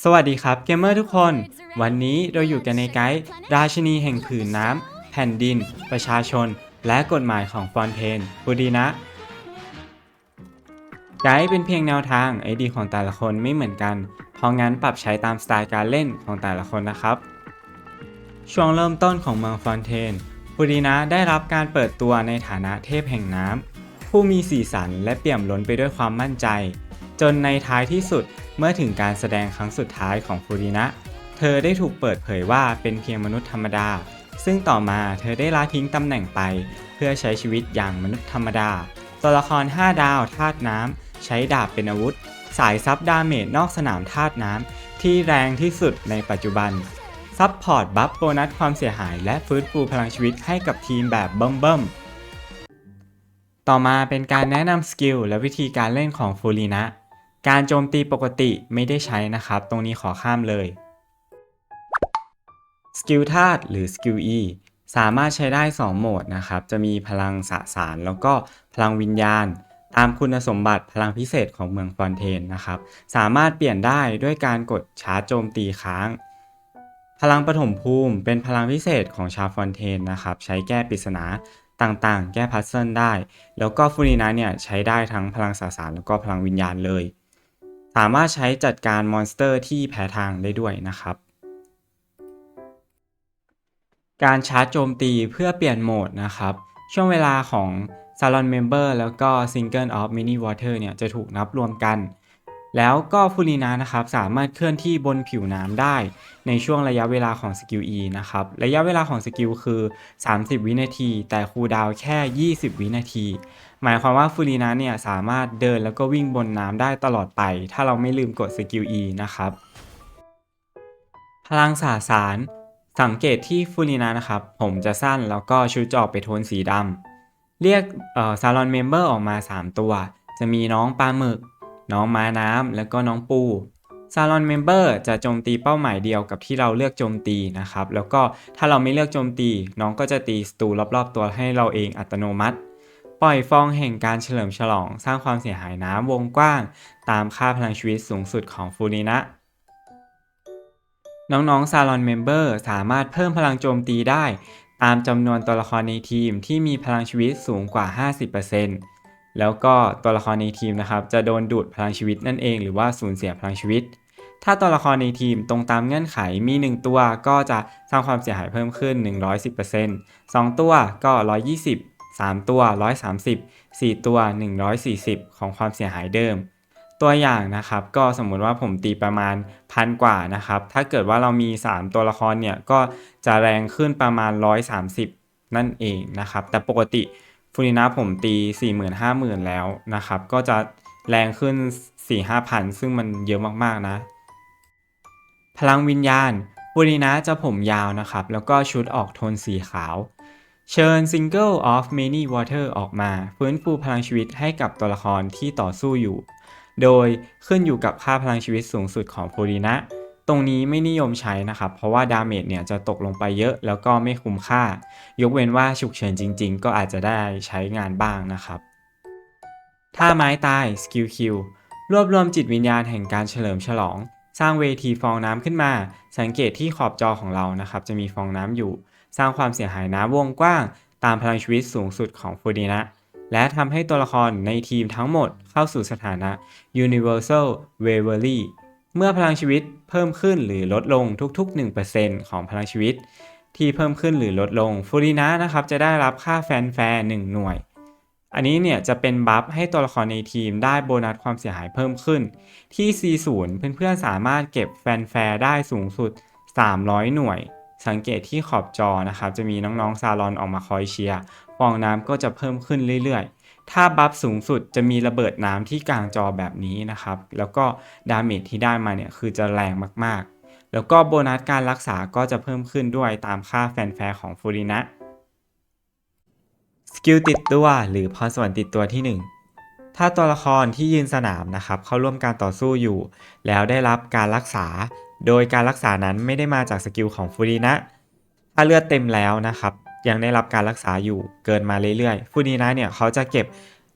สวัสดีครับเกมเมอร์ทุกคน วันนี้เราอยู่กันในไกด์ราชินีแห่งผืนน้ำ แผ่นดิน ประชาชน และกฎหมายของฟอนเทนบูดีนะ ไกด์เป็นเพียงแนวทางไอดีของแต่ละคนไม่เหมือนกัน เพราะงั้นปรับใช้ตามสไตล์การเล่นของแต่ละคนนะครับ ช่วงเริ่มต้นของเมืองฟอนเทนบูดีนะได้รับการเปิดตัวในฐานะเทพแห่งน้ำผู้มีสีสันและเปี่ยมล้นไปด้วยความมั่นใจ จนในท้ายที่สุด มื่อถึงการแสดงครั้งสุดท้ายของฟูรินะ เธอได้ถูกเปิดเผยว่าเป็นเพียงมนุษย์ธรรมดา ซึ่งต่อมาเธอได้ละทิ้งตำแหน่งไป เพื่อใช้ชีวิตอย่างมนุษย์ธรรมดา ตัวละคร 5 ดาวธาตุน้ำ ใช้ดาบเป็นอาวุธ สายซับดาเมจนอกสนามธาตุน้ำ ที่แรงที่สุดในปัจจุบัน ซับพอร์ตบัฟโบนัสความเสียหาย และฟื้นฟูพลังชีวิตให้กับทีมแบบเบิ่มๆต่อมาเป็นการแนะนำสกิลและวิธีการเล่นของฟูรินะ การโจมตีปกติไม่ได้ใช้นะครับ ตรงนี้ขอข้ามเลยสกิลธาตุหรือสกิล E สามารถใช้ได้ 2 โหมดนะครับ จะมีพลังสสาร แล้วก็พลังวิญญาณ ตามคุณสมบัติพลังพิเศษของเมืองฟอนเทนนะครับ สามารถเปลี่ยนได้ด้วยการกดชาร์จโจมตีค้าง พลังปฐมภูมิเป็นพลังพิเศษของชาฟอนเทนนะครับ ใช้แก้ปริศนาต่างๆ แก้พัซเซิลได้ แล้วก็ฟูรินะเนี่ยใช้ได้ทั้งพลังสสารแล้วก็พลังวิญญาณเลย สามารถใช้จัดการมอนสเตอร์ที่แพ้ทางได้ด้วยนะครับ การชาร์จโจมตีเพื่อเปลี่ยนโหมดนะครับ ช่วงเวลาของ Salon Member แล้วก็ Single of Mini Water เนี่ยจะถูกนับรวมกัน แล้วก็ฟูรินานะครับสามารถเคลื่อนที่บนผิวน้ำได้ ในช่วงระยะเวลาของสกิล E นะครับ ระยะเวลาของสกิลคือ 30 วินาที แต่คูลดาวแค่ 20 วินาที หมายความว่าฟูรินาเนี่ยสามารถเดินแล้วก็วิ่งบนน้ำได้ตลอดไป ถ้าเราไม่ลืมกดสกิล E นะครับ พลังสาสาร สังเกตที่ฟูรินานะครับ ผมจะสั้นแล้วก็ชุดจะออกไปโทนสีดำเรียกซาลอนเมมเบอร์ออกมา 3 ตัว จะมีน้องปลาหมึก น้องม้าน้ำแล้วก็น้องปูซาลอนเมมเบอร์จะโจมตีเป้าหมายเดียวกับที่เราเลือกโจมตีนะครับ แล้วก็ถ้าเราไม่เลือกโจมตี น้องก็จะตีศัตรูรอบๆตัวให้เราเองอัตโนมัติ ปล่อยฟองแห่งการเฉลิมฉลอง สร้างความเสียหายน้ำวงกว้าง ตามค่าพลังชีวิตสูงสุดของฟูรินะ น้องๆซาลอนเมมเบอร์สามารถเพิ่มพลังโจมตีได้ ตามจำนวนตัวละครในทีมที่มีพลังชีวิตสูงกว่า 50%แล้วก็ตัวละครในทีมนะครับจะโดนดูดพลังชีวิตนั่นเองหรือว่าสูญเสียพลังชีวิต ถ้าตัวละครในทีมตรงตามเงื่อนไขมี 1 ตัวก็จะสร้างความเสียหายเพิ่มขึ้น 110% 2 ตัวก็ 120 3 ตัว 130 4 ตัว 140 ของความเสียหายเดิม ตัวอย่างนะครับก็สมมุติว่าผมตีประมาณพันกว่านะครับ ถ้าเกิดว่าเรามี 3 ตัวละครเนี่ยก็จะแรงขึ้นประมาณ 130 นั่นเองนะครับ แต่ปกติฟูรินะผมตี 40,000 50,000 แล้วนะครับ ก็จะแรงขึ้น 4-5พันซึ่งมันเยอะมากๆนะ พลังวิญญาณฟูรินะจะผมยาวนะครับ แล้วก็ชุดออกโทนสีขาว เชิญ Single of Many Water ออกมา ฟื้นฟูพลังชีวิตให้กับตัวละครที่ต่อสู้อยู่ โดยขึ้นอยู่กับค่าพลังชีวิตสูงสุดของฟูรินะ ตรงนี้ไม่นิยมใช้นะครับ เพราะว่าดาเมจเนี่ยจะตกลงไปเยอะแล้วก็ไม่คุ้มค่า ยกเว้นว่าฉุกเฉินจริง ๆ ก็อาจจะได้ใช้งานบ้างนะครับ ถ้าไม้ตายสกิลคิวรวบรวมจิตวิญญาณแห่งการเฉลิมฉลอง สร้างเวทีฟองน้ำขึ้นมา สังเกตที่ขอบจอของเรานะครับ จะมีฟองน้ำอยู่ สร้างความเสียหายน้ำวงกว้าง ตามพลังชีวิตสูงสุดของฟูดินะ และทำให้ตัวละครในทีมทั้งหมดเข้าสู่สถานะ Universal Waverly เมื่อพลังชีวิตเพิ่มขึ้นหรือลดลงทุกๆ 1%ของพลังชีวิต ที่เพิ่มขึ้นหรือลดลงฟูรินะนะครับจะได้รับค่าแฟนแฟร์1หน่วย อันนี้เนี่ยจะเป็นบัฟให้ตัวละครในทีมได้โบนัสความเสียหายเพิ่มขึ้น ที่ C0 เพื่อนๆสามารถเก็บแฟนแฟร์ได้สูงสุด 300 หน่วย สังเกตที่ขอบจอนะครับจะมีน้องๆซาลอนออกมาคอยเชียร์ฟองน้ำก็จะเพิ่มขึ้นเรื่อยๆ ถ้าบัฟสูงสุดจะมีระเบิดน้ำที่กลางจอแบบนี้นะครับ แล้วก็ดาเมจที่ได้มาเนี่ยคือจะแรงมากๆ แล้วก็โบนัสการรักษาก็จะเพิ่มขึ้นด้วยตามค่าแฟนแฟร์ของฟูรินะสกิลติดตัวหรือพรสวรรค์ติดตัวที่ 1ถ้าตัวละครที่ยืนสนามนะครับเข้าร่วมการต่อสู้อยู่ แล้วได้รับการรักษา โดยการรักษานั้นไม่ได้มาจากสกิลของฟูรินะ ถ้าเลือดเต็มแล้วนะครับ ยังได้รับการรักษาอยู่เกินมาเรื่อยๆฟูรินะเนี่ยเขาจะเก็บ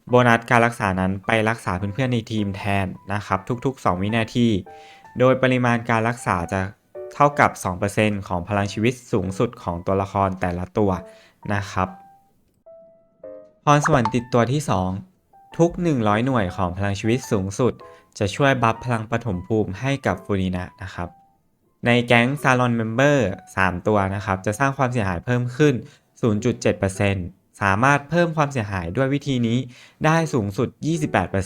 โบนัสการรักษานั้นไปรักษาเพื่อนๆในทีมแทนนะครับทุกๆ 2 วินาที โดยปริมาณการรักษาจะเท่ากับ 2%ของพลังชีวิตสูงสุดของตัวละครแต่ละตัวนะครับพรสวรรค์ติดตัวที่ 2 ทุก 100 หน่วยของพลังชีวิตสูงสุด จะช่วยบัฟพลังปฐมภูมิให้กับฟูรินะนะครับในแก๊งซาลอนเมมเบอร์3ตัวนะครับ จะสร้างความเสียหายเพิ่มขึ้น 0.7%สามารถเพิ่มความเสียหายด้วยวิธีนี้ได้สูงสุด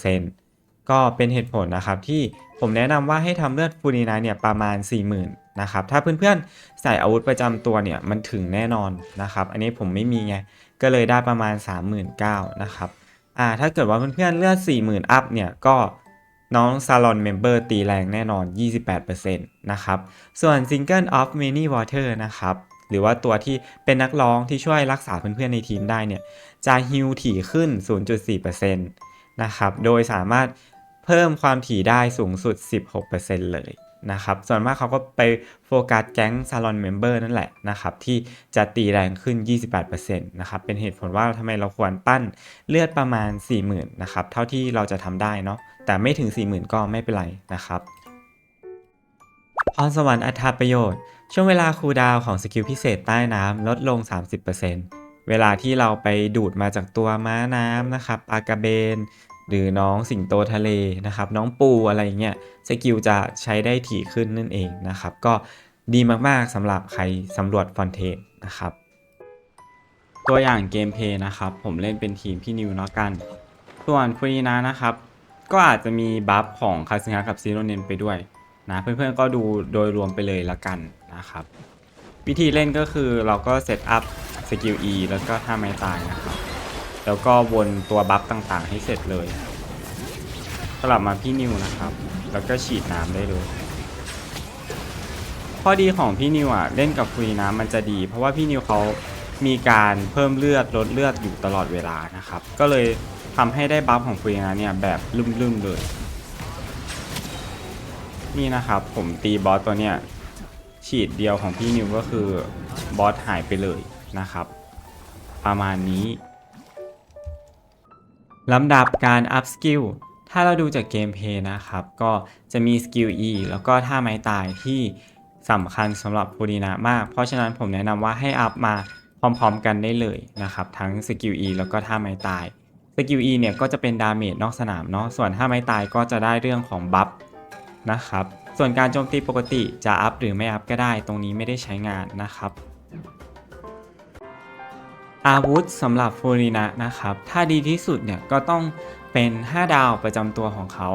28%ก็เป็นเหตุผลนะครับที่ผมแนะนำว่าให้ทำเลือดฟูรินะเนี่ยประมาณ 40,000นะครับ ถ้าเพื่อนๆ ใส่อาวุธประจำตัวเนี่ยมันถึงแน่นอนนะครับ อันนี้ผมไม่มีไง ก็เลยได้ประมาณ 39,000นะครับ อ่า ถ้าเกิดว่าเพื่อนๆเลือด40,000 อัพเนี่ยก็ น้องซาลอนเมมเบอร์ตีแรงแน่นอน 28%นะครับ ส่วน Single of Many Water นะครับ หรือว่าตัวที่เป็นนักร้องที่ช่วยรักษาเพื่อนๆในทีมได้เนี่ย จะฮิวถี่ขึ้น 0.4%นะครับ โดยสามารถเพิ่มความถี่ได้สูงสุด 16%เลย นะครับ ส่วนมากเขาก็ไปโฟกัสแก๊งซาลอนเมมเบอร์นั่นแหละนะครับ ที่จะตีแรงขึ้น 28%นะครับ เป็นเหตุผลว่าทำไมเราควรปั้นเลือดประมาณ 40,000นะครับ เท่าที่เราจะทำได้เนาะ แต่ไม่ถึง 40,000 ก็ไม่เป็นไรนะครับพรสวรรค์อัตราประโยชน์ ช่วงเวลาคูดาวของสกิลพิเศษใต้น้ำลดลง 30%เวลาที่เราไปดูดมาจากตัวม้าน้ำนะครับปากระเบน หรือน้องสิงโตทะเลนะครับ น้องปูอะไรเงี้ยสกิลจะใช้ได้ถี่ขึ้นนั่นเองนะครับ ก็ดีมากๆสำหรับใครสำรวจฟอนเทนนะครับ ตัวอย่างเกมเพย์นะครับ ผมเล่นเป็นทีมพี่นิวเนาะกัน ส่วนฟูรินะนะครับ ก็อาจจะมีบัฟของคาซึงะกับซีโรเนนไปด้วยนะเพื่อนๆก็ดูโดยรวมไปเลยละกันนะครับ วิธีเล่นก็คือเราก็เซตอัพสกิล E แล้วก็ท่าไม้ตายนะครับ แล้วก็วนตัวบัฟต่างๆ ให้เสร็จเลยสลับมาพี่นิวนะครับ แล้วก็ฉีดน้ำได้เลย ข้อดีของพี่นิวอะ เล่นกับฟุยน้ำมันจะดี เพราะว่าพี่นิวเขามีการเพิ่มเลือดลดเลือดอยู่ตลอดเวลานะครับ ก็เลยทำให้ได้บัฟของฟุยนะเนี่ยแบบลืมๆเลย นี่นะครับผมตีบอสตัวเนี้ยฉีดเดียวของพี่นิวก็คือบอสหายไปเลยนะครับ ประมาณนี้ ลำดับการอัพสกิล ถ้าเราดูจากเกมเพย์นะครับ ก็จะมีสกิล E แล้วก็ท่าไม้ตายที่สำคัญสำหรับฟูรินะมาก เพราะฉะนั้นผมแนะนำว่าให้อัพมาพร้อมๆกันได้เลยนะครับ ทั้งสกิล E แล้วก็ท่าไม้ตาย สกิล E เนี่ยก็จะเป็นดาเมจนอกสนามเนาะ ส่วนท่าไม้ตายก็จะได้เรื่องของบัฟนะครับ ส่วนการโจมตีปกติจะอัพหรือไม่อัพก็ได้ ตรงนี้ไม่ได้ใช้งานนะครับ อาวุธสำหรับฟูรินะนะครับ ถ้าดีที่สุดเนี่ยก็ต้องเป็น 5 ดาวประจำตัวของเขา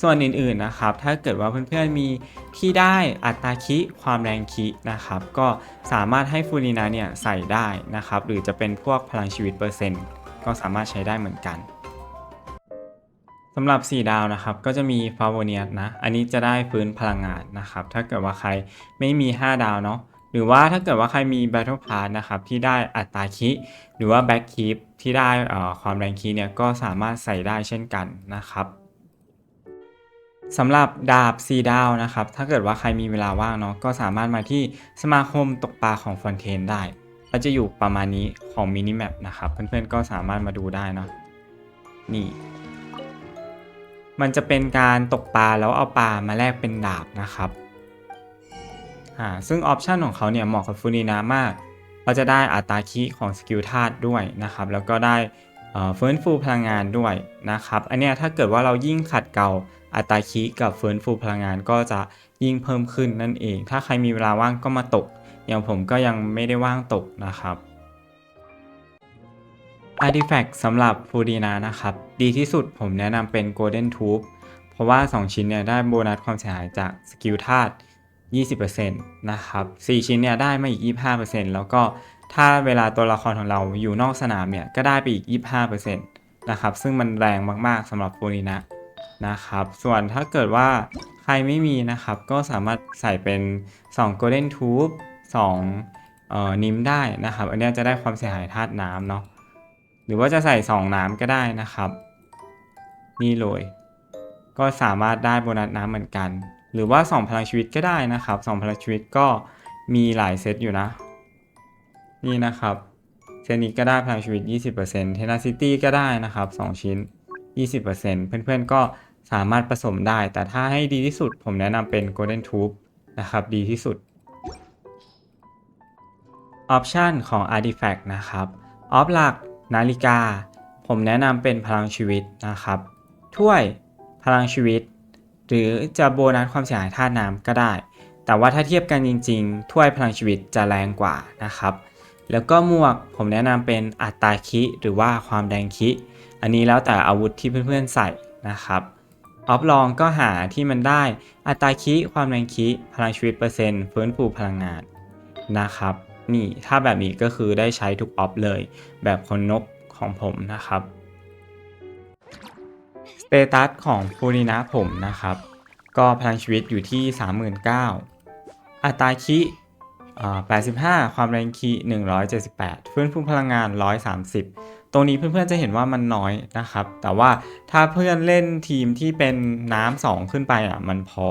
ส่วนอื่นๆนะครับ ถ้าเกิดว่าเพื่อนๆมีที่ได้อัตราคิความแรงคินะครับ ก็สามารถให้ฟูรินะเนี่ยใส่ได้นะครับ หรือจะเป็นพวกพลังชีวิตเปอร์เซ็นต์ก็สามารถใช้ได้เหมือนกันสำหรับ 4 ดาวนะครับ ก็จะมีฟาโวเนียนะ อันนี้จะได้ฟื้นพลังงานนะครับ ถ้าเกิดว่าใครไม่มี 5 ดาวเนาะ หรือว่าถ้าเกิดว่าใครมี Battle Pass นะครับที่ได้อัตราคิ หรือว่า Back Keep ที่ได้ความแรงคีเนี่ยก็สามารถใส่ได้เช่นกันนะครับสำหรับดาบ4ดาวนะครับ ถ้าเกิดว่าใครมีเวลาว่างเนาะก็สามารถมาที่สมาคมตกปลาของฟอนเทนได้ก็จะอยู่ประมาณนี้ของมินิแมปนะครับ เพื่อนๆก็สามารถมาดูได้เนาะนี่ มันจะเป็นการตกปลาแล้วเอาปลามาแลกเป็นดาบนะครับ อ่าซึ่งออปชันของเขาเนี่ยเหมาะกับฟูนินามาก เราจะได้อัตราคีของสกิลธาตุด้วยนะครับ แล้วก็ได้เฟื้นฟูพลังงานด้วยนะครับ อันเนี้ยถ้าเกิดว่าเรายิ่งขัดเกลาอัตราคีกับฟื้นฟูพลังงานก็จะยิ่งเพิ่มขึ้นนั่นเอง ถ้าใครมีเวลาว่างก็มาตก อย่างผมก็ยังไม่ได้ว่างตกนะครับ Artifact สำหรับฟูดีนานะครับ ดีที่สุดผมแนะนำเป็น Golden Tube เพราะว่า 2 ชิ้นเนี่ยได้โบนัสความเสียหายจากสกิลธาตุ 20%นะครับ4ชิ้นเนี่ยได้มาอีก 25%แล้วก็ถ้าเวลาตัวละครของเราอยู่นอกสนามเนี่ยก็ได้ไปอีก 25%นะครับซึ่งมันแรงมากๆสำหรับฟูดีนานะครับ ส่วนถ้าเกิดว่าใครไม่มีนะครับ ก็สามารถใส่เป็น 2 Golden Tube 2เอ่อนิมได้นะครับ อันนี้จะได้ความเสียหายธาตุน้ำเนาะหรือว่าจะใส่ 2 น้ำก็ได้นะครับ นี่เลย ก็สามารถได้โบนัสน้ำเหมือนกัน หรือว่า 2 พลังชีวิตก็ได้นะครับ 2 พลังชีวิตก็มีหลายเซตอยู่นะ นี่นะครับ เซตนี้ก็ได้พลังชีวิต 20% Tenacity ก็ได้นะครับ 2 ชิ้น 20%เพื่อนๆก็สามารถผสมได้ แต่ถ้าให้ดีที่สุดผมแนะนำเป็น Golden Tube นะครับ ดีที่สุด ออปชันของ Artifact นะครับ ออฟหลัก นาฬิกา ผมแนะนำเป็นพลังชีวิตนะครับ ถ้วยพลังชีวิต หรือจะโบนัสความเสียหายธาตุน้ำก็ได้ แต่ว่าถ้าเทียบกันจริงๆ ถ้วยพลังชีวิตจะแรงกว่านะครับ แล้วก็หมวกผมแนะนำเป็นอัตตาคิหรือว่าความแดงคิ อันนี้แล้วแต่อาวุธที่เพื่อนๆใส่นะครับออฟลองก็หาที่มันได้อัตราคิความแรงคิพลังชีวิตเปอร์เซ็นต์ฟื้นฟูพลังงานนะครับ นี่ถ้าแบบนี้ก็คือได้ใช้ทุกออฟเลย แบบคนนกของผมนะครับ เตตัสของฟูรินะผมนะครับ ก็พลังชีวิตอยู่ที่ 39,000อัตราคิอ่า85 ความแรงคิ178 ฟื้นฟูพลังงาน 130 ตรงนี้เพื่อนๆจะเห็นว่ามันน้อยนะครับ แต่ว่าถ้าเพื่อนเล่นทีมที่เป็นน้ำสองขึ้นไปอะมันพอ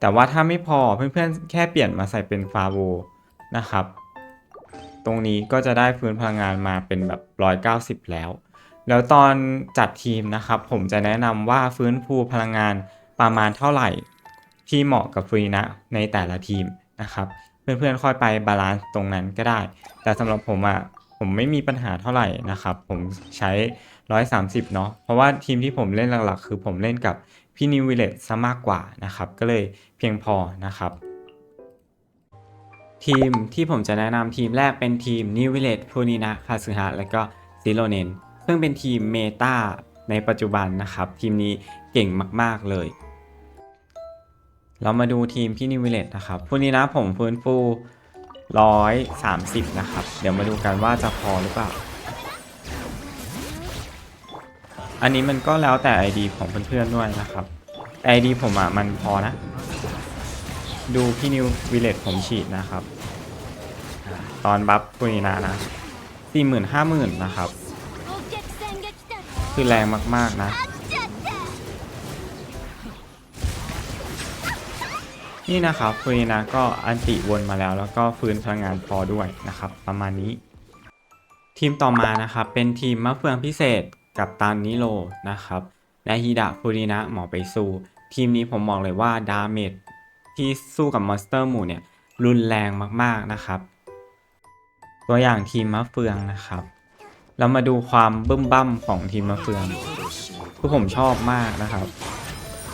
แต่ว่าถ้าไม่พอเพื่อนๆแค่เปลี่ยนมาใส่เป็นฟาโวนะครับ ตรงนี้ก็จะได้ฟื้นพลังงานมาเป็นแบบ 190 แล้ว แล้วตอนจัดทีมนะครับ ผมจะแนะนำว่าฟื้นฟูพลังงานประมาณเท่าไหร่ ที่เหมาะกับฟรีนะในแต่ละทีมนะครับ เพื่อนๆค่อยไปบาลานซ์ตรงนั้นก็ได้ แต่สำหรับผมอะผมไม่มีปัญหาเท่าไหร่นะครับ ผมใช้ 130 เนาะเพราะว่าทีมที่ผมเล่นหลักๆ คือผมเล่นกับพี่นิววิลเลตซะมากกว่านะครับ ก็เลยเพียงพอนะครับ ทีมที่ผมจะแนะนำทีมแรกเป็นทีมนิววิลเลตพูนินะคาซึฮะและก็ซิโรเนน ซึ่งเป็นทีมเมตาในปัจจุบันนะครับ ทีมนี้เก่งมาก ๆ เลย เรามาดูทีมพี่นิวเลตนะครับพวกนี้นะผมฟื้นฟู 130 นะครับ เดี๋ยวมาดูกันว่าจะพอหรือเปล่า อันนี้มันก็แล้วแต่ ID ของเพื่อนๆด้วยนะครับ ID ผมอะมันพอนะ ดูพี่นิววิเลตผมฉีดนะครับ ตอนบัฟปุยนานะสี่หมื่นห้าหมื่นนะครับ คือแรงมาก ๆ นะ นี่นะครับคุยนะก็อันติวนมาแล้ว แล้วก็ฟื้นพลังงานพอด้วยนะครับ ประมาณนี้ ทีมต่อมานะครับเป็นทีมมะเฟืองพิเศษกับตานนิโรนะครับและฮิดะฟูรินะหมอไปสู้ทีมนี้ผมบอกเลยว่าดาเมจที่สู้กับมอนสเตอร์หมู่เนี่ยรุนแรงมากๆนะครับ ตัวอย่างทีมมะเฟืองนะครับ เรามาดูความบึ้มบั้มของทีมมะเฟืองคือผมชอบมากนะครับ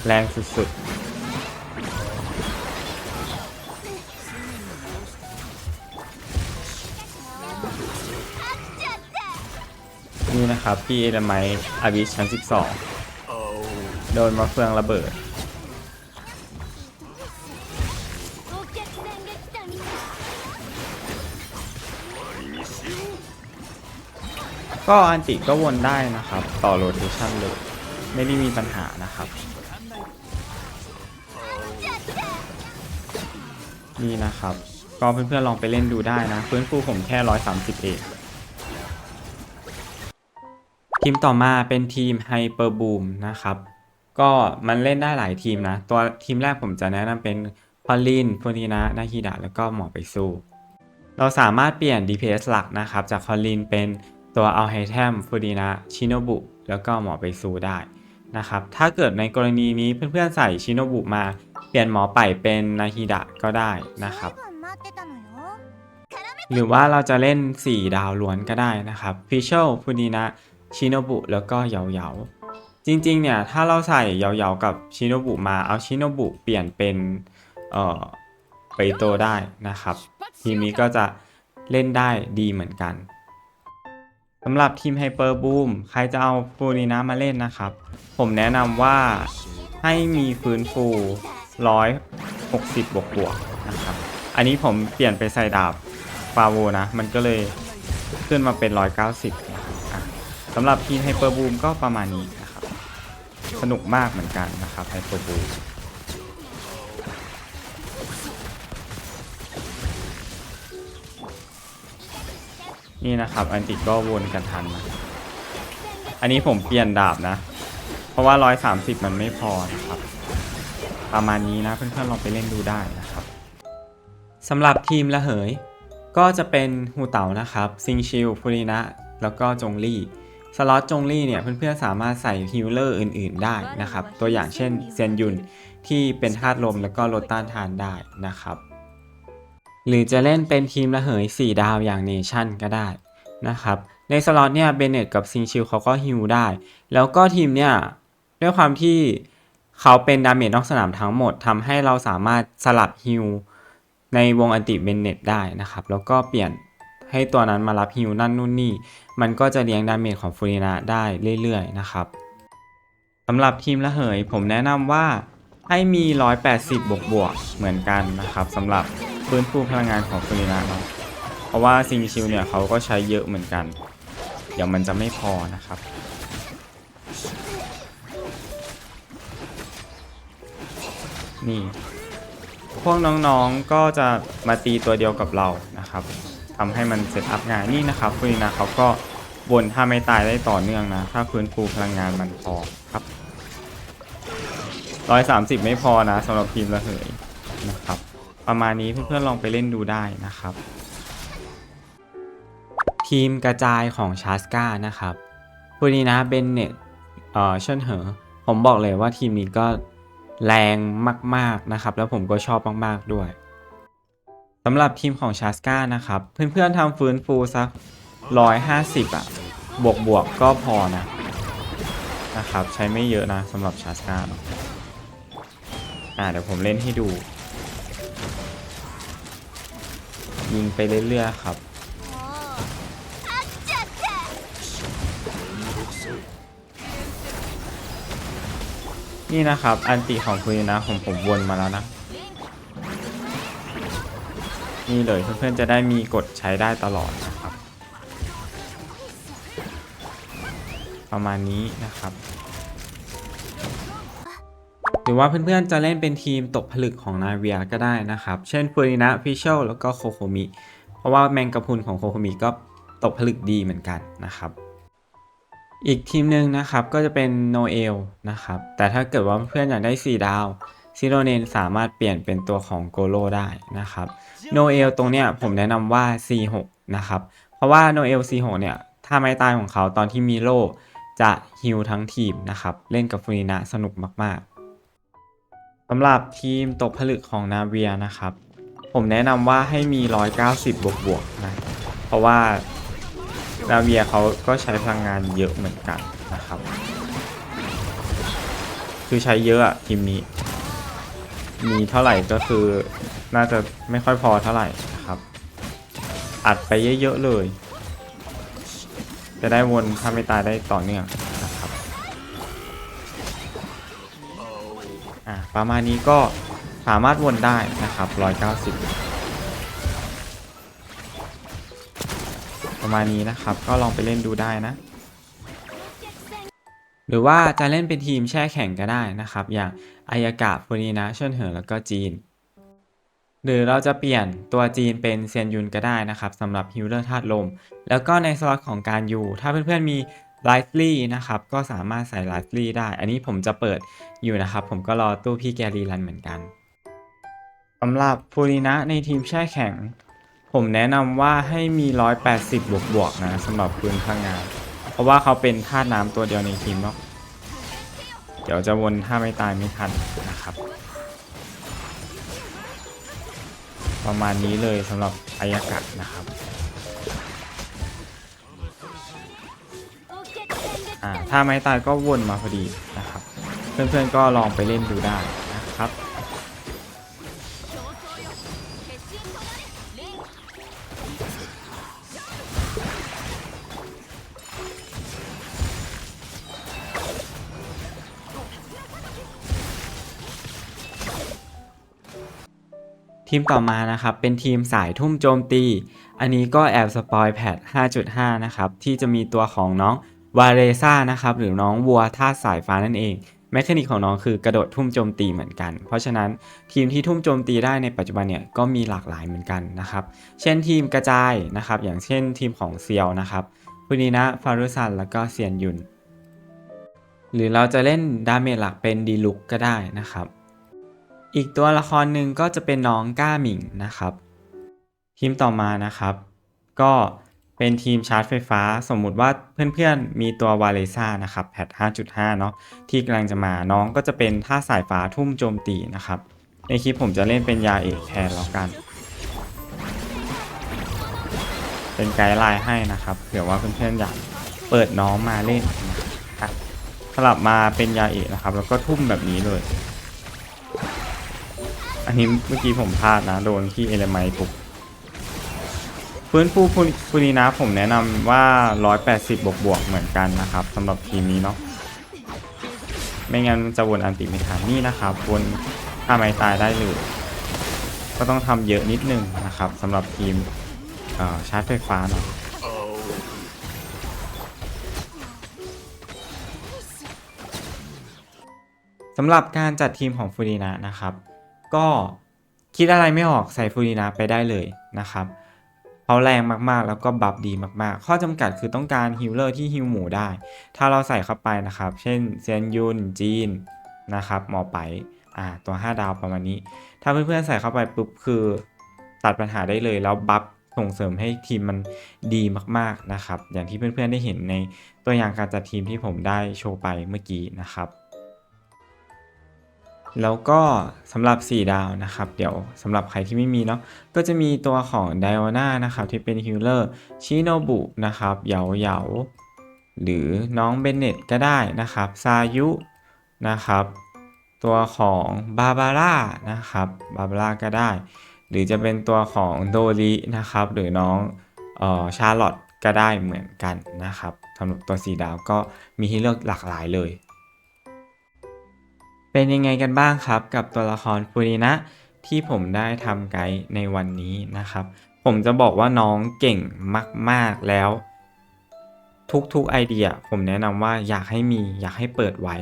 แรงสุดๆ นี่นะครับพี่เอลไมอาวิชชั้น 12 โดนมะเฟืองระเบิด ก็อันติก็วนได้นะครับ ต่อโรเทชันเลย ไม่ได้มีปัญหานะครับ นี่นะครับ ก็เพื่อนๆลองไปเล่นดูได้นะ ฟื้นฟูผมแค่130เองทีมต่อมาเป็นทีม Hyper Boom นะครับ ก็มันเล่นได้หลายทีมนะ ตัวทีมแรกผมจะแนะนำเป็นพอลลินฟูนินะนาฮิดะแล้วก็หมอไปสู้เราสามารถเปลี่ยน DPS หลักนะครับ จากคอลินเป็น ตัวอัลไฮแทมฟูดีนะชิโนบุแล้วก็หมอไปซูได้นะครับถ้าเกิดในกรณีนี้เพื่อนๆใส่ชิโนบุมา เปลี่ยนหมอไปเป็นนาฮิดะก็ได้นะครับ หรือว่าเราจะเล่น 4 ดาวล้วนก็ได้นะครับฟิชเชลฟูดีนะชิโนบุแล้วก็เหยาเยาจริงๆเนี่ยถ้าเราใส่เหยาเยากับชิโนบุมาเอาชิโนบุเปลี่ยนเป็นเอ่อไปโตได้นะครับ ทีนี้ก็จะเล่นได้ดีเหมือนกัน สำหรับทีมไฮเปอร์บูมใครจะเอาฟูรินะมาเล่นนะครับ ผมแนะนำว่าให้มีฟื้นฟู 160 บวกบวกนะครับ อันนี้ผมเปลี่ยนไปใส่ดาบฟาโวนะ มันก็เลยขึ้นมาเป็น 190นะครับสำหรับทีมไฮเปอร์บูมก็ประมาณนี้นะครับ สนุกมากเหมือนกันนะครับไฮเปอร์บูม นี่นะครับ อันติก็วนกันทันนะอันนี้ผมเปลี่ยนดาบนะ เพราะว่า 130 มันไม่พอนะครับ ประมาณนี้นะเพื่อนๆลองไปเล่นดูได้นะครับสำหรับทีมละเหย ก็จะเป็นฮูเต๋านะครับ ซิงชิลฟูรินะ แล้วก็จงลี่สล็อตจงลี่เนี่ยเพื่อนๆสามารถใส่ฮิลเลอร์อื่นๆได้นะครับ ตัวอย่างเช่นเซียนยุนที่เป็นธาตุลมแล้วก็ลดต้านทานได้นะครับ หรือจะเล่นเป็นทีมระเหย 4 ดาวอย่างเนชั่นก็ได้นะครับ ในสล็อตเนี่ยเบเนตกับซิงชิลเขาก็ฮิลได้ แล้วก็ทีมเนี่ยด้วยความที่เขาเป็นดาเมจนอกสนามทั้งหมดทำให้เราสามารถสลับฮิลในวงอันติเบเนตได้นะครับ แล้วก็เปลี่ยนให้ตัวนั้นมารับฮิลนั่นนู่นนี่ มันก็จะเลี้ยงดาเมจของฟูรินะได้เรื่อยๆนะครับสำหรับทีมละเหยผมแนะนำว่า ให้มี 180 บวกบวกเหมือนกันนะครับสำหรับฟื้นฟูพลังงานของฟูรินะเนาะเพราะว่าซิงชิลเนี่ยเขาก็ใช้เยอะเหมือนกัน เดี๋ยวมันจะไม่พอนะครับ นี่พวกน้องๆก็จะมาตีตัวเดียวกับเรานะครับทำให้มันเซตอัพง่ายนี่นะครับฟูรินะเขาก็วนถ้าไม่ตายได้ต่อเนื่องนะ ถ้าฟื้นฟูพลังงานมันพอครับ ร้อยสามสิบไม่พอนะสำหรับทีมละเหยนะครับ ประมาณนี้เพื่อนๆลองไปเล่นดูได้นะครับ ทีมกระจายของชาสกานะครับฟูรินะเบนเน็ตเอ่อเชิญเหอผมบอกเลยว่าทีมนี้ก็แรงมากๆนะครับ แล้วผมก็ชอบมากๆด้วยสำหรับทีมของชาสกานะครับ เพื่อนๆทำฟื้นฟูสัก150อะ บวกบวกๆก็พอนะ นะครับ ใช้ไม่เยอะนะสำหรับชาสกาเนอะ่าเดี๋ยวผมเล่นให้ดู ยิงไปเรื่อยๆครับ นี่นะครับ อันติของคุณนะผมผมวนมาแล้วนะ นี่เลยเพื่อนๆจะได้มีกดใช้ได้ตลอดนะครับ ประมาณนี้นะครับ หรือว่าเพื่อนๆจะเล่นเป็นทีมตกผลึกของนาเวียก็ได้นะครับ เช่นฟูรินะฟิชเชลแล้วก็โคโคมิเพราะว่าแมงกะพรุนของโคโคมิก็ตกผลึกดีเหมือนกันนะครับ อีกทีมหนึ่งนะครับก็จะเป็นโนเอลนะครับ แต่ถ้าเกิดว่าเพื่อนอยากได้ 4 ดาวซิโรเนนสามารถเปลี่ยนเป็นตัวของโกโลได้นะครับโนเอลตรงเนี้ยผมแนะนำว่า C6 นะครับ เพราะว่าโนเอล C6 เนี่ยถ้าไม้ตายของเขาตอนที่มีโลจะฮิลทั้งทีมนะครับ เล่นกับฟูรินะสนุกมากๆำหรับทีมตกผลึกของนาเวียนะครับ ผมแนะนำว่าให้มี 190 บวกบวกนะ เพราะว่านาเวียเขาก็ใช้พลังงานเยอะเหมือนกันนะครับ คือใช้เยอะอะทีมนี้ มีเท่าไหร่ก็คือน่าจะไม่ค่อยพอเท่าไหร่นะครับ อัดไปเยอะๆเลย จะได้วนถ้าไม่ตายได้ต่อเนื่อง อ่าประมาณนี้ก็สามารถวนได้นะครับ 190 ประมาณนี้นะครับ ก็ลองไปเล่นดูได้นะ หรือว่าจะเล่นเป็นทีมแช่แข่งก็ได้นะครับ อย่างอายากะฟูรินะเชิญเหอแล้วก็จีน หรือเราจะเปลี่ยนตัวจีนเป็นเซียนยุนก็ได้นะครับสำหรับฮิลเลอร์ธาตุลม แล้วก็ในสล็อตของการยูถ้าเพื่อนๆมี ไลฟ์ลี่นะครับ ก็สามารถใส่ไลฟ์ลี่ได้ อันนี้ผมจะเปิดอยู่นะครับ ผมก็รอตู้พี่แกรีรันเหมือนกันสำหรับฟูรินะในทีมแช่แข่งผมแนะนำว่าให้มี 180 บวกบวกนะสำหรับปืนพลังงาน เพราะว่าเขาเป็นธาตุน้ำตัวเดียวในทีมเนาะเดี๋ยวจะวนถ้าไม่ตายไม่ทันนะครับ ประมาณนี้เลยสำหรับอายากะนะครับ อ่าถ้าไม่ตายก็วนมาพอดีนะครับ เพื่อนๆก็ลองไปเล่นดูได้นะครับทีมต่อมานะครับเป็นทีมสายทุ่มโจมตี อันนี้ก็แอบสปอยแพท5.5 นะครับ ที่จะมีตัวของน้อง วาเรซ่านะครับหรือน้องวัวธาสายฟ้านั่นเองแมคานิกของน้องคือกระโดดทุ่มโจมตีเหมือนกัน เพราะฉะนั้นทีมที่ทุ่มโจมตีได้ในปัจจุบันเนี่ยก็มีหลากหลายเหมือนกันนะครับ เช่นทีมกระจายนะครับ อย่างเช่นทีมของเซียวนะครับคุนีนะฟารุซันแล้วก็เซียนยุน หรือเราจะเล่นดาเมจหลักเป็นดีลุกก็ได้นะครับ อีกตัวละครหนึ่งก็จะเป็นน้องก้าหมิงนะครับ ทีมต่อมานะครับ ก็ เป็นทีมชาร์จไฟฟ้า สมมุติว่าเพื่อนๆ มีตัววาเลซ่านะครับแพท5.5 เนาะที่กำลังจะมาน้องก็จะเป็นท่าสายฟ้าทุ่มโจมตีนะครับ ในคลิปผมจะเล่นเป็นยาเอกแทนแล้วกัน เป็นไกด์ไลน์ให้นะครับเผื่อว่าเพื่อนๆอยากเปิดน้องมาเล่นนะครับสลับมาเป็นยาเอกนะครับ แล้วก็ทุ่มแบบนี้เลย อันนี้เมื่อกี้ผมพลาดนะ โดนที่เอลไมทุก ฟื้นฟูฟูนีนะผมแนะนำว่า 180 บวกบวกเหมือนกันนะครับสำหรับทีมนี้เนาะไม่งั้นจะวนอันติไม่ทันนี่นะครับวนถ้าไม่ตายได้เลย ก็ต้องทำเยอะนิดนึงนะครับสำหรับทีมชาร์จไฟฟ้าเนาะสำหรับการจัดทีมของฟูรินะนะครับ ก็คิดอะไรไม่ออกใส่ฟูรินะไปได้เลยนะครับ เขาแรงมากๆ แล้วก็บัฟดีมากๆ ข้อจำกัดคือต้องการฮิลเลอร์ที่ฮิลหมูได้ ถ้าเราใส่เข้าไปนะครับ เช่นเซียนยุนจีนนะครับหมอไปอ่าตัว 5 ดาวประมาณนี้ ถ้าเพื่อนๆใส่เข้าไปปุ๊บคือตัดปัญหาได้เลยแล้วบัฟส่งเสริมให้ทีมมันดีมากๆนะครับ อย่างที่เพื่อนๆได้เห็นในตัวอย่างการจัดทีมที่ผมได้โชว์ไปเมื่อกี้นะครับ แล้วก็สำหรับ 4 ดาวนะครับ เดี๋ยวสำหรับใครที่ไม่มีเนาะก็จะมีตัวของไดโอนานะครับ ที่เป็นฮิลเลอร์ชิโนบุนะครับเหยาเหยาหรือน้องเบนเน็ตก็ได้นะครับซายุนะครับ ตัวของบาบาร่านะครับบาบาร่าก็ได้ หรือจะเป็นตัวของโดรินะครับ หรือน้องเอ่อชาร์ลอตก็ได้เหมือนกันนะครับสำหรับตัว4ดาวก็มีให้เลือกหลากหลายเลย เป็นยังไงกันบ้างครับกับตัวละครฟูรินะที่ผมได้ทำไกด์ในวันนี้นะครับ ผมจะบอกว่าน้องเก่งมาก ๆ แล้ว ทุกๆไอเดีย ผมแนะนำว่าอยากให้มีอยากให้เปิดไว้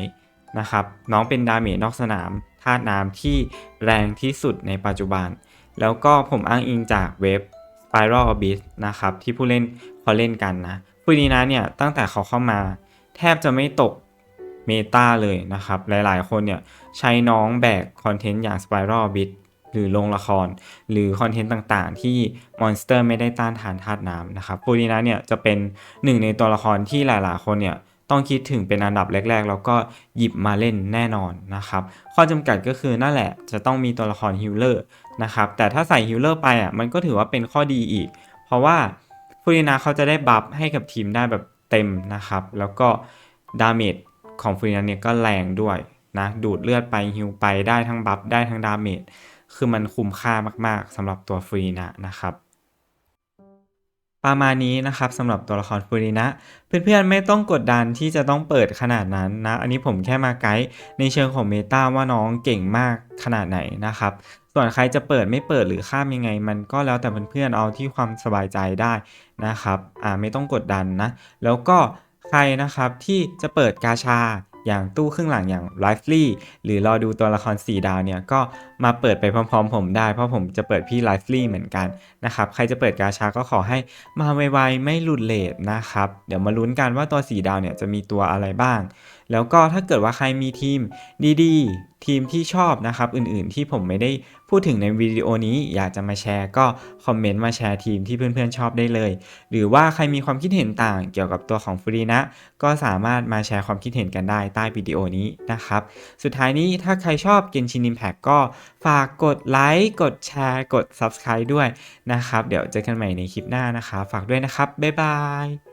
นะครับ น้องเป็นดาเมจนอกสนามธาตุน้ำที่แรงที่สุดในปัจจุบัน แล้วก็ผมอ้างอิงจากเว็บ Spiral Abyss นะครับที่ผู้เล่นเขาเล่นกันนะฟูรินะเนี่ยตั้งแต่เขาเข้ามา แทบจะไม่ตก เมตาเลยนะครับ หลายๆ คนเนี่ยใช้น้องแบกคอนเทนต์อย่าง Spiral b i t หรือลงละคร หรือคอนเทนต์ต่างๆ ที่มอนสเตอร์ไม่ได้ต้านทานธาตุน้ำนะครับฟูรินะเนี่ยจะเป็นหนึ่งในตัวละครที่หลายๆ คนเนี่ยต้องคิดถึงเป็นอันดับแรก ๆ แล้วก็หยิบมาเล่นแน่นอนนะครับ ข้อจำกัดก็คือนั่นแหละจะต้องมีตัวละครฮิลเลอร์นะครับ แต่ถ้าใส่ฮิลเลอร์ไปอะมันก็ถือว่าเป็นข้อดีอีก เพราะว่าฟูรินะเขาจะได้บัฟให้กับทีมได้แบบเต็มนะครับ แล้วก็ดาเมจ ของฟรีนันเนี่ยก็แรงด้วยนะดูดเลือดไปฮิวไปได้ทั้งบัฟได้ทั้งดาเมจคือมันคุ้มค่ามากๆสำหรับตัวฟรีนะนะครับ ประมาณนี้นะครับสำหรับตัวละครฟูรินะ เพื่อนๆไม่ต้องกดดันที่จะต้องเปิดขนาดนั้นนะ อันนี้ผมแค่มาไกด์ในเชิงของเมตาว่าน้องเก่งมากขนาดไหนนะครับส่วนใครจะเปิดไม่เปิดหรือข้ามยังไง มันก็แล้วแต่เพื่อนๆเอาที่ความสบายใจได้นะครับอ่าไม่ต้องกดดันนะ แล้วก็ ใครนะครับที่จะเปิดกาชาอย่างตู้ครึ่งหลังอย่าง Lively หรือรอดูตัวละคร 4 ดาวเนี่ยก็มาเปิดไปพร้อมๆ ผมได้ เพราะผมจะเปิดพี่ Lively เหมือนกันนะครับ ใครจะเปิดกาชาก็ขอให้มาไวๆ ไม่หลุดเลทนะครับ เดี๋ยวมาลุ้นกันว่าตัว 4 ดาวเนี่ยจะมีตัวอะไรบ้าง แล้วก็ถ้าเกิดว่าใครมีทีมดีๆ ทีมที่ชอบนะครับ อื่นๆที่ผมไม่ได้พูดถึงในวิดีโอนี้อยากจะมาแชร์ก็คอมเมนต์มาแชร์ทีมที่เพื่อนๆชอบได้เลย หรือว่าใครมีความคิดเห็นต่างเกี่ยวกับตัวของฟรีนะ ก็สามารถมาแชร์ความคิดเห็นกันได้ใต้วิดีโอนี้นะครับ สุดท้ายนี้ถ้าใครชอบ Genshin Impact ก็ฝากกดไลค์กดแชร์กด Subscribe ด้วยนะครับ เดี๋ยวเจอกันใหม่ในคลิปหน้านะครับ ฝากด้วยนะครับ บ๊ายบาย